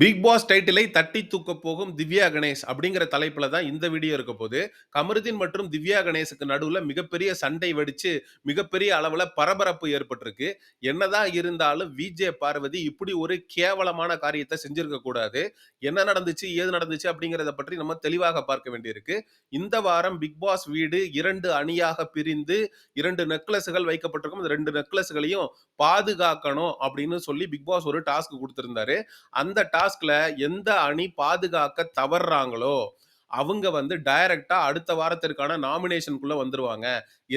Big pass டைட்டிலை தட்டி தூக்க போகும் திவ்யா கணேஷ் அப்படிங்கிற தலைப்புல தான் இந்த வீடியோ இருக்க போது கமருதீன் மற்றும் திவ்யா கணேஷுக்கு நடுவில் மிகப்பெரிய சண்டை வெடிச்சு மிகப்பெரிய அளவில் பரபரப்பு ஏற்பட்டிருக்கு. என்னதான் இருந்தாலும் விஜே பார்வதி இப்படி ஒரு கேவலமான காரியத்தை செஞ்சிருக்க கூடாது. என்ன நடந்துச்சு ஏது நடந்துச்சு அப்படிங்கிறத பற்றி நம்ம தெளிவாக பார்க்க வேண்டியிருக்கு. இந்த வாரம் பிக் பாஸ் வீடு இரண்டு அணியாக பிரிந்து இரண்டு நெக்லஸுகள் வைக்கப்பட்டிருக்கும். அந்த ரெண்டு நெக்லஸுகளையும் பாதுகாக்கணும் அப்படின்னு சொல்லி பிக் பாஸ் ஒரு டாஸ்க் கொடுத்திருந்தாரு. அந்த டாஸ்க் டாஸ்க்ல எந்த அணி பாதுகாக்க தவறுறாங்களோ அவங்க வந்து டைரக்டா அடுத்த வாரத்திற்கான நாமினேஷனுக்குள்ள வந்துருவாங்க.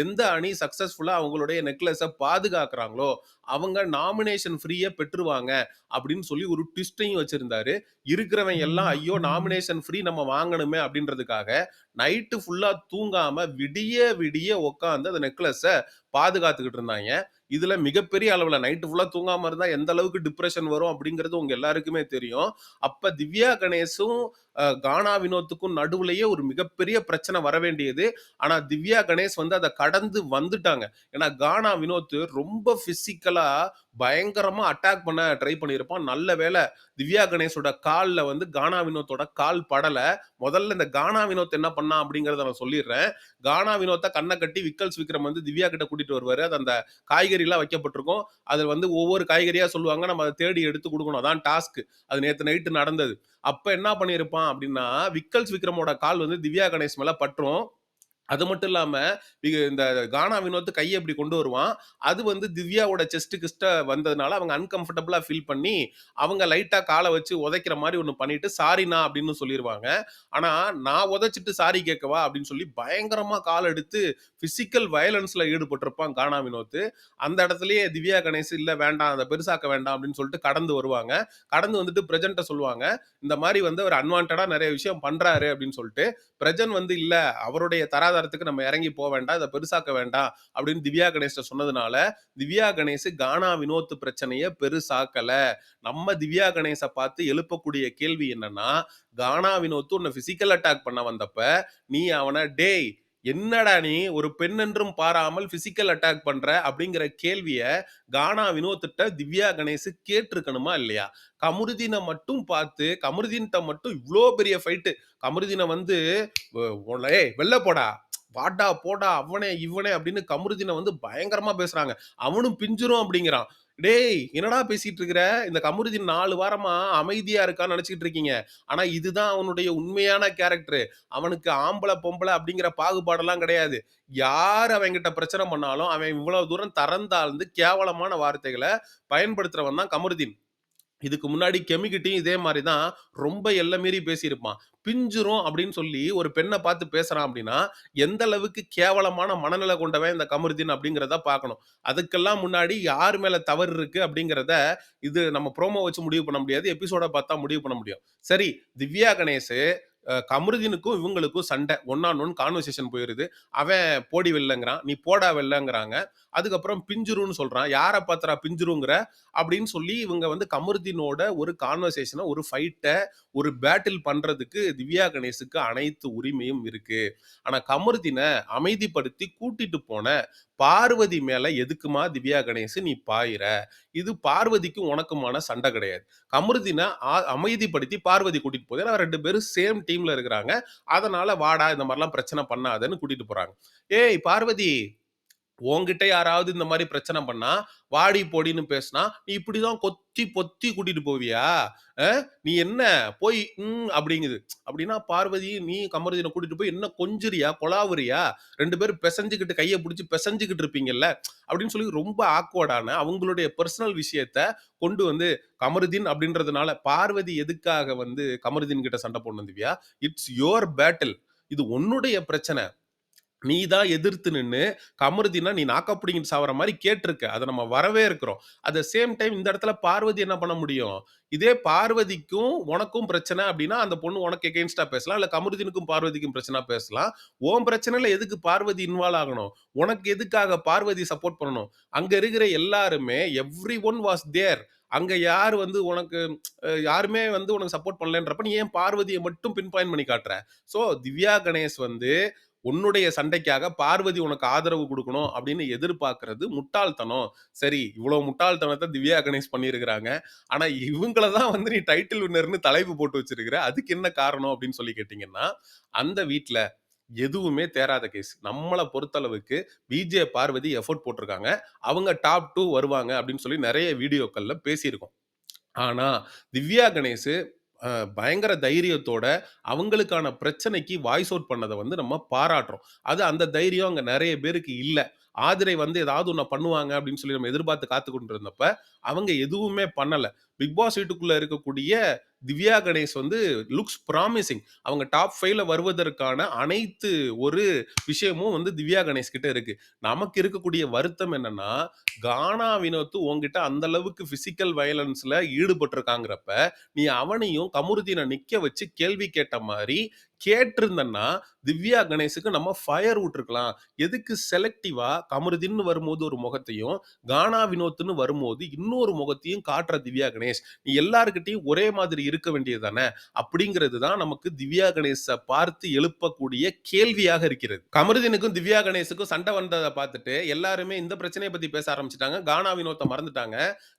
எந்த அணி சக்சஸ்ஃபுல்லா அவங்களுடைய நெக்லஸை பாதுகாக்கிறாங்களோ அவங்க நாமினேஷன் ஃப்ரீயா பெற்றுருவாங்க அப்படின்னு சொல்லி ஒரு ட்விஸ்டையும் வச்சிருந்தாரு. இருக்கிறவன் எல்லாம் ஐயோ நாமினேஷன் ஃப்ரீ நம்ம வாங்கணுமே அப்படின்றதுக்காக நைட்டு ஃபுல்லா தூங்காம விடிய விடிய உட்காந்து அந்த நெக்லஸை பாதுகாத்துக்கிட்டு இருந்தாங்க. இதுல மிகப்பெரிய அளவுல நைட்டு ஃபுல்லா தூங்காம இருந்தா எந்த அளவுக்கு டிப்ரெஷன் வரும் அப்படிங்கிறது உங்க எல்லாருக்குமே தெரியும். அப்ப திவ்யா கணேஷும் கானா வினோத்துக்கும் நடுவுலயே ஒரு மிகப்பெரிய பிரச்சனை வர வேண்டியது. ஆனா திவ்யா கணேஷ் வந்து அதை கடந்து வந்துட்டாங்க. ஏன்னா கானா வினோத் ரொம்ப பிசிக்கலா பயங்கரமா அட்டாக் பண்ண ட்ரை பண்ணியிருப்பான். நல்ல வேளை திவ்யா கணேஷோட காலில் வந்து கானா வினோத்தோட கால் படல. முதல்ல இந்த கானா வினோத் என்ன பண்ணா அப்படிங்கிறத நான் சொல்லிடுறேன். கானா வினோத்தை கண்ணை கட்டி விக்கல்ஸ் விக்ரம் வந்து திவ்யா கிட்ட கூட்டிட்டு வருவாரு. அது அந்த காய்கறிலாம் வைக்கப்பட்டிருக்கும். அதில் வந்து ஒவ்வொரு காய்கறியா சொல்லுவாங்க. நம்ம அதை தேடி எடுத்து கொடுக்கணும். அதான் டாஸ்க் அது நேற்று நைட்டு நடந்தது. அப்ப என்ன பண்ணியிருப்பான் அப்படின்னா விக்கல்ஸ் விக்ரமோட கால் வந்து திவ்யா கணேஷ் மேல பற்றும் அது மட்டும் இல்லாம இந்த கானா வினோத் கையை இப்படி கொண்டு வருவான். அது வந்து திவ்யாவோட செஸ்ட் கிஸ்ட வந்ததுனால அவங்க அன்கம்ஃபர்டபுளா ஃபீல் பண்ணி அவங்க லைட்டா காலை வச்சு உதைக்கிற மாதிரி ஒன்று பண்ணிட்டு சாரிண்ணா அப்படின்னு சொல்லிடுவாங்க ஆனா நான் உதைச்சிட்டு சாரி கேட்கவா? அப்படின்னு சொல்லி பயங்கரமா கால் எடுத்து பிசிக்கல் வயலன்ஸ்ல ஈடுபட்டிருப்பான் கானா வினோத் அந்த இடத்துலயே திவ்யா கணேஷ் இல்ல வேண்டாம் அதை பெருசாக்க வேண்டாம் அப்படின்னு சொல்லிட்டு கடந்து வருவாங்க. கடந்து வந்துட்டு பிரஜன்ட்ட சொல்லுவாங்க இந்த மாதிரி வந்து அவர் அன்வான்டா நிறைய விஷயம் பண்றாரு அப்படின்னு சொல்லிட்டு பிரஜன் வந்து இல்ல அவருடைய பொருளாதாரத்துக்கு நம்ம இறங்கி போக வேண்டாம் இதை பெருசாக்க வேண்டாம் அப்படின்னு திவ்யா கணேஷ்ட சொன்னதுனால திவ்யா கணேஷ் கானா வினோத் பிரச்சனையை பெருசாக்கல. நம்ம திவ்யா கணேஷை பார்த்து எழுப்பக்கூடிய கேள்வி என்னன்னா கானா வினோத் உன்னை பிசிக்கல் அட்டாக் பண்ண வந்தப்ப நீ அவனை டேய் என்னடா நீ ஒரு பெண் என்றும் பாராமல் பிசிக்கல் அட்டாக் பண்ற? அப்படிங்கிற கேள்விய கானா வினோத்திட்ட திவ்யா கணேஷ் கேட்டிருக்கணுமா இல்லையா? கமருதீனை மட்டும் பார்த்து கமருதீன்கிட்ட மட்டும் இவ்வளோ பெரிய ஃபைட்டு கமருதீனை வந்து ஏய் வெளில போடா பாட்டா போடா அவனே இவனே அப்படின்னு கமருதீனை வந்து பயங்கரமா பேசுறாங்க. அவனும் பிஞ்சிரும் அப்படிங்கிறான். டேய் என்னடா பேசிட்டு இருக்கிற? இந்த கமருதீன் நாலு வாரமா அமைதியா இருக்கான்னு நினைச்சிட்டு இருக்கீங்க. ஆனா இதுதான் அவனுடைய உண்மையான கேரக்டர் அவனுக்கு ஆம்பளை பொம்பளை அப்படிங்கிற பாகுபாடெல்லாம் கிடையாது. யார் அவன்கிட்ட பிரச்சனை பண்ணாலும் அவன் இவ்வளவு தூரம் தரந்தாழ்ந்து கேவலமான வார்த்தைகளை பயன்படுத்துறவன் தான் கமருதீன். இதுக்கு முன்னாடி கெமிக்கிட்டையும் இதே மாதிரி தான் ரொம்ப எல்லை மீறி பேசியிருப்பான். பிஞ்சிரும் அப்படின்னு சொல்லி ஒரு பெண்ணை பார்த்து பேசுறான் அப்படின்னா எந்த அளவுக்கு கேவலமான மனநிலை கொண்டவன் இந்த கமருதீன் அப்படிங்கிறத பார்க்கணும். அதுக்கெல்லாம் முன்னாடி யார் மேலே தவறு இருக்கு அப்படிங்கிறத இது நம்ம ப்ரோமோ வச்சு முடிவு பண்ண முடியாது எபிசோட பார்த்தா முடிவு பண்ண முடியும். சரி திவ்யா கணேஷ் கமருதீனுக்கும் இவங்களுக்கும் சண்டை. ஒன் ஆன் ஒன் கான்வர்சேஷன் போயிருது. அவன் போடி வெள்ளங்கிறான் நீ போடா வெள்ளங்கிறாங்க அதுக்கப்புறம் பிஞ்சுருன்னு சொல்றான். யாரை பாத்துறா பிஞ்சுருங்கிற? அப்படின்னு சொல்லி இவங்க வந்து கமருதீனோட ஒரு கான்வர்சேஷனை ஒரு ஃபைட்டை ஒரு பேட்டில் பண்றதுக்கு திவ்யா கணேஷுக்கு அனைத்து உரிமையும் இருக்கு. ஆனா கமருதீனை அமைதிப்படுத்தி கூட்டிட்டு போன பார்வதி மேல எதுக்குமா திவ்யா கணேசு நீ பாயிற? இது பார்வதிக்கும் உனக்குமான சண்டை கிடையாது. கமருதினை ஆ- அமைதிப்படுத்தி பார்வதி கூட்டிட்டு போகுது. ஏன்னா ரெண்டு பேரும் சேம் டீம்ல இருக்கிறாங்க. அதனால வாடா இந்த மாதிரிலாம் பிரச்சனை பண்ணாதன்னு கூட்டிட்டு போறாங்க. ஏய் பார்வதி உன்கிட்ட யாராவது இந்த மாதிரி பிரச்சனை பண்ணா வாடி போடின்னு பேசினா நீ இப்படிதான் கொத்தி பொத்தி கூட்டிட்டு போவியா? நீ என்ன? போய் ம் அப்படிங்குது. அப்படின்னா பார்வதி நீ கமருதீனை கூட்டிட்டு போய் என்ன கொஞ்சிரியா கொலாவுறியா? ரெண்டு பேரும் பிசைஞ்சுக்கிட்டு கையை பிடிச்சி பிசைஞ்சுக்கிட்டு இருப்பீங்கல்ல? அப்படின்னு சொல்லி ரொம்ப ஆக்வர்டான அவங்களுடைய பர்சனல் விஷயத்த கொண்டு வந்து கமருதீன் அப்படின்றதுனால பார்வதி எதுக்காக வந்து கமருதீன் கிட்ட சண்டை போடணும் திவ்யா? இட்ஸ் யோர் பேட்டில் இது உன்னுடைய பிரச்சனை. நீ தான் எதிர்த்து நின்று கமருதினா நீ நாக்கப்பிடிங்கிட்டு சாவற மாதிரி கேட்டிருக்க அதை நம்ம வரவே இருக்கிறோம் அட் சேம் டைம் இந்த இடத்துல பார்வதி என்ன பண்ண முடியும்? இதே பார்வதிக்கும் உனக்கும் பிரச்சனை அப்படின்னா அந்த பொண்ணு உனக்கு எகெயின்ஸ்டா பேசலாம். இல்ல கமருதீனுக்கும் பார்வதிக்கும் பிரச்சனை பேசலாம். ஓம் பிரச்சனையில எதுக்கு பார்வதி இன்வால்வ் ஆகணும்? உனக்கு எதுக்காக பார்வதி சப்போர்ட் பண்ணணும்? அங்க இருக்கிற எல்லாருமே எவ்ரி ஒன் வாஸ் தேர் அங்க யார் வந்து உனக்கு யாருமே வந்து உனக்கு சப்போர்ட் பண்ணலன்றப்ப நீ ஏன் பார்வதியை மட்டும் பின் பாயிண்ட் பண்ணி காட்டுற? சோ திவ்யா கணேஷ் வந்து உன்னுடைய சண்டைக்காக பார்வதி உனக்கு ஆதரவு கொடுக்கணும் அப்படின்னு எதிர்பார்க்கறது முட்டாள்தனம். சரி, இவ்வளோ முட்டாள்தனத்தை திவ்யா கணேஷ் பண்ணியிருக்கிறாங்க. ஆனா இவங்கள தான் வந்து நீ டைட்டில் வின்னர்னு தலைப்பு போட்டு வச்சிருக்கிற. அதுக்கு என்ன காரணம் அப்படின்னு சொல்லி கேட்டீங்கன்னா, அந்த வீட்டில் எதுவுமே தேராத கேஸ். நம்மளை பொறுத்தளவுக்கு விஜே பார்வதி எஃபோர்ட் போட்டிருக்காங்க. அவங்க டாப் டூ வருவாங்க அப்படின்னு சொல்லி நிறைய வீடியோக்கள்ல பேசியிருக்கோம். ஆனா, திவ்யா கணேஷ் அ பயங்கர தைரியத்தோட அவங்களுக்கான பிரச்சனைக்கு வாய்ஸ் அவுட் பண்ணத வந்து நம்ம பாராட்டுறோம். அது அந்த தைரியம் அங்க நெறைய பேருக்கு இல்ல. ஆதிரை வந்து ஏதாவது ஒண்ண பண்ணுவாங்க அப்படின்னு சொல்லி நம்ம எதிர்பார்த்து காத்துக்கொண்டு இருந்தப்ப, அவங்க எதுவுமே பண்ணல. பிக் பாஸ் வீட்டுக்குள்ள இருக்கக்கூடிய திவ்யா கணேஷ் வந்து லுக்ஸ் ப்ராமிசிங். அவங்க டாப் ஃபைவ்ல வருவதற்கான அனைத்து ஒரு விஷயமும் வந்து திவ்யா கணேஷ் கிட்ட இருக்கு. நமக்கு இருக்கக்கூடிய வருத்தம் என்னன்னா, கானா வினோத்து உன்கிட்ட அந்த அளவுக்கு பிசிக்கல் வயலன்ஸ்ல ஈடுபட்டிருக்காங்கிறப்ப, நீ அவனையும் கமுருதீனை நிக்க வச்சு கேள்வி கேட்ட மாதிரி கேட்டிருந்தேன்னா திவ்யா கணேஷுக்கு நம்ம ஃபயர் விட்டுருக்கலாம். எதுக்கு செலக்டிவா கமருதின்னு வரும்போது ஒரு முகத்தையும், கானா வினோத்துன்னு வரும்போது இன்னொரு முகத்தையும் காட்டுற திவ்யா கணேஷ். நீ எல்லாருக்கிட்டையும் ஒரே மாதிரி இருக்க வேண்டியது தானே! அப்படிங்கிறது தான் நமக்கு திவ்யா கணேஷை பார்த்து எழுப்பக்கூடிய கேள்வியாக இருக்கிறது. கமருதினுக்கும் திவ்யா கணேஷுக்கும் சண்டை வந்ததை பார்த்துட்டு எல்லாருமே இந்த பிரச்சனையை பத்தி பேச ஆரம்பிச்சிட்டாங்க கானா வினோத்தை மறந்துட்டாங்க.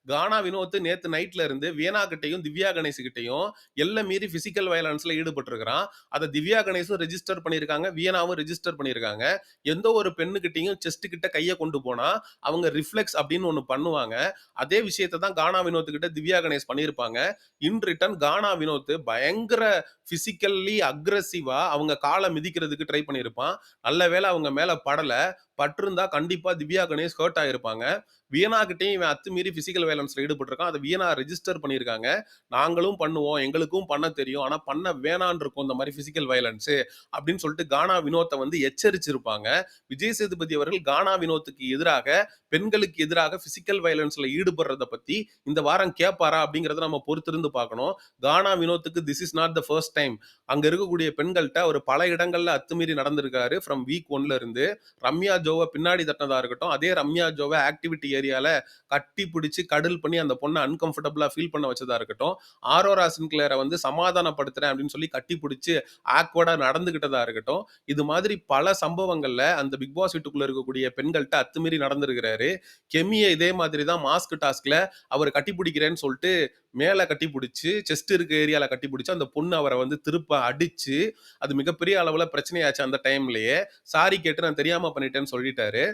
கானா வினோத் நேத்து நைட்ல இருந்து வீணா கிட்டையும் திவ்யா கணேஷ் கிட்டையும் எல்லை மீறி பிசிக்கல் வயலன்ஸ்ல ஈடுபட்டிருக்கிறான். அதை திவ்யா கணேஷும் ரெஜிஸ்டர் பண்ணியிருக்காங்க. வியனாவும் ரெஜிஸ்டர் பண்ணியிருக்காங்க. எந்த ஒரு பெண்ணுகிட்டயும் செஸ்ட் கிட்ட கையை கொண்டு போனா, அவங்க ரிஃப்ளெக்ஸ் அப்படின்னு ஒன்று பண்ணுவாங்க. அதே விஷயத்தை தான் கானா வினோத் கிட்ட திவ்யா கணேஷ் பண்ணியிருப்பாங்க. இன் ரிட்டர்ன் கானா வினோத் பயங்கர பிசிக்கல்லி அக்ரஸிவா அவங்க காலை மிதிக்கிறதுக்கு ட்ரை பண்ணியிருப்பான். நல்ல வேளை அவங்க மேல படல. பட்டிருந்தா கண்டிப்பா திவ்யா கணேஷ் ஹர்ட் ஆயிருப்பாங்க. வீணாக்கிட்டையும் இவன் அத்துமீறி பிசிக்கல் வயலன்ஸ்ல ஈடுபட்டிருக்கான். அதை வீணா ரெஜிஸ்டர் பண்ணியிருக்காங்க. நாங்களும் பண்ணுவோம். எங்களுக்கும் பண்ண தெரியும். ஆனா பண்ண வேணான் இருக்கும் இந்த மாதிரி பிசிக்கல் வயலன்ஸ் அப்படின்னு சொல்லிட்டு கானா வினோத்தை வந்து எச்சரிச்சிருப்பாங்க. விஜய் சேதுபதி அவர்கள் கானா வினோத்துக்கு எதிராக, பெண்களுக்கு எதிராக பிசிக்கல் வயலன்ஸ்ல ஈடுபடுறத பத்தி இந்த வாரம் கேட்பாரா அப்படிங்கறத நம்ம பொறுத்திருந்து பார்க்கணும். Gana வினோத்துக்கு this is not the first time. அங்க இருக்கக்கூடிய பெண்கள்கிட்ட அவர் பல இடங்கள்ல அத்துமீறி நடந்திருக்காரு. ஃப்ரம் வீக் ஒன்ல இருந்து. ரம்யா ஜோவை பின்னாடி தட்டினதா இருக்கட்டும், அதே ரம்யா ஜோவை ஆக்டிவிட்டி ஏரியால கட்டி பிடிச்சி கடல் பண்ணி அந்த பொண்ணை அன்கம்ஃபர்டபுளா ஃபீல் பண்ண வச்சதா இருக்கட்டும், ஆரோரா சின்க்ளேரை வந்து சமாதானப்படுத்துறேன் அப்படின்னு சொல்லி கட்டி பிடிச்சி ஆக்வர்டா நடந்துகிட்டதா இருக்கட்டும், இது மாதிரி பல சம்பவங்கள்ல அந்த பிக் பாஸ் வீட்டுக்குள்ள இருக்கக்கூடிய பெண்கள்கிட்ட அத்துமீறி நடந்திருக்கிறாரு. கெமியை இதே மாதிரி தான் மாஸ்க் டாஸ்க்ல அவர் கட்டி பிடிக்கிறேன்னு சொல்லிட்டு மேல கட்டி பிடிச்சி செஸ்ட் இருக்க ஏரியால கட்டி பிடிச்சி அந்த பொண்ணு அவரை வந்து திருப்ப அடிச்சு, அது மிகப்பெரிய அளவுல பிரச்சனையாச்சு அந்த டைம்லயே. சாரி கேட்டு நான் தெரியாம பண்ணிட்டேன்னு சொல்லிட்டாரு.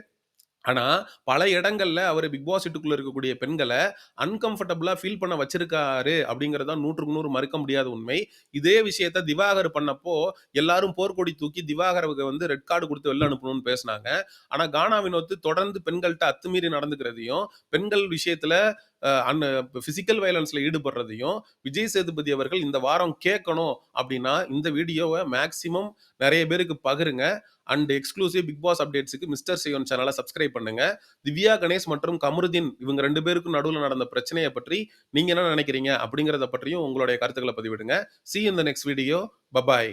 ஆனால் பல இடங்களில் அவர் பிக் பாஸ் வீட்டுக்குள்ள இருக்கக்கூடிய பெண்களை அன்கம்ஃபர்டபுளாக ஃபீல் பண்ண வச்சிருக்காரு அப்படிங்கிறது தான் 100க்கு 100 மறுக்க முடியாத உண்மை. இதே விஷயத்த திவாகர் பண்ணப்போ, எல்லாரும் போர்க்கொடி தூக்கி திவாகருக்கு வந்து ரெட் கார்டு கொடுத்து வெளில அனுப்பணும்னு பேசுனாங்க. ஆனால் கானா வினோத் தொடர்ந்து பெண்கள்கிட்ட அத்துமீறி நடந்துக்கிறதையும், பெண்கள் விஷயத்தில் அன் பிசிக்கல் வயலன்ஸில் ஈடுபடுறதையும், விஜய் சேதுபதி அவர்கள் இந்த வாரம் கேட்கணும் அப்படின்னா, இந்த வீடியோவை மேக்சிமம் நிறைய பேருக்கு பகிருங்க. அண்ட் எக்ஸ்க்ளூசிவ் பிக் பாஸ் அப்டேட்ஸுக்கு மிஸ்டர் சியோன் சேனலை சப்ஸ்கிரைப் பண்ணுங்க. திவ்யா கணேஷ் மற்றும் கமருதீன் இவங்க ரெண்டு பேருக்கும் நடுவில் நடந்த பிரச்சனையை பற்றி நீங்க என்ன நினைக்கிறீங்க? அப்படிங்கிறத பற்றியும் உங்களுடைய கருத்துக்களை பதிவிடுங்க. சி இந்த in the next video. Bye bye.